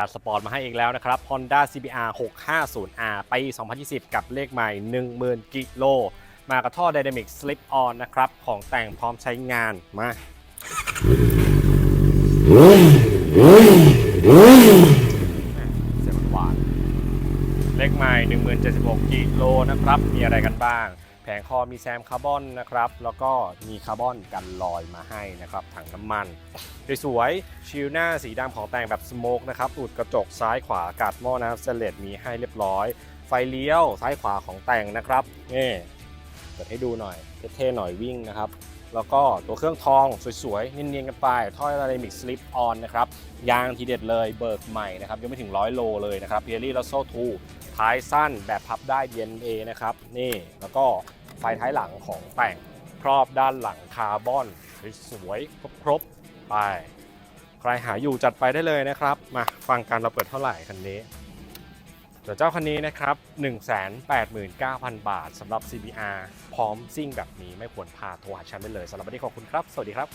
จัดสปอร์ตมาให้อีกแล้วนะครับ Honda CBR 650R ปี 2020 กับเลขใหม่ 10,000 กิโล มากับท่อ Dynamic Slip On นะครับ ของแต่งพร้อมใช้งานมาเสียงหวานเลขใหม่ 1076 กิโลนะครับ มีอะไรกันบ้าง แผงคอมีแซมคาร์บอนนะครับ แล้วก็มีคาร์บอนกันลอยมาให้นะครับ ถังน้ำมัน สวยๆชิลหน้าสีดำของแต่งแบบสโมกนะครับอุดกระจกซ้ายขวากัดหม้อน้ำสเลดมีให้เรียบร้อย ไฟเลี้ยวซ้ายขวาของแต่งนะครับนี่เปิดให้ดูหน่อยเท่ๆหน่อยวิ่งนะครับ แล้วก็ตัวเครื่องทองสวยๆ เนียนๆกันไปท่อไดนามิกสลิปออนนะครับยางทีเด็ดเลยเบิกใหม่นะครับยังไม่ถึง100โลเลยนะครับเพียรี่ลัสโซ่ทู ท้ายสั้นแบบพับได้ DNA นะครับ นี่แล้วก็ไฟท้ายหลังของแต่งครอบด้านหลังคาร์บอนสวยครบๆไป ใครหาอยู่จัดไปได้เลยนะครับ มาฟังกันเราเปิดเท่าไหร่คันนี้เดี๋ยวเจ้าคันนี้นะครับ 189,000 บาทสำหรับ CBR พร้อมซิ่งแบบนี้ไม่ควรพลาดโทรหาฉันได้เลยสำหรับวันนี้ขอบคุณครับ สวัสดีครับ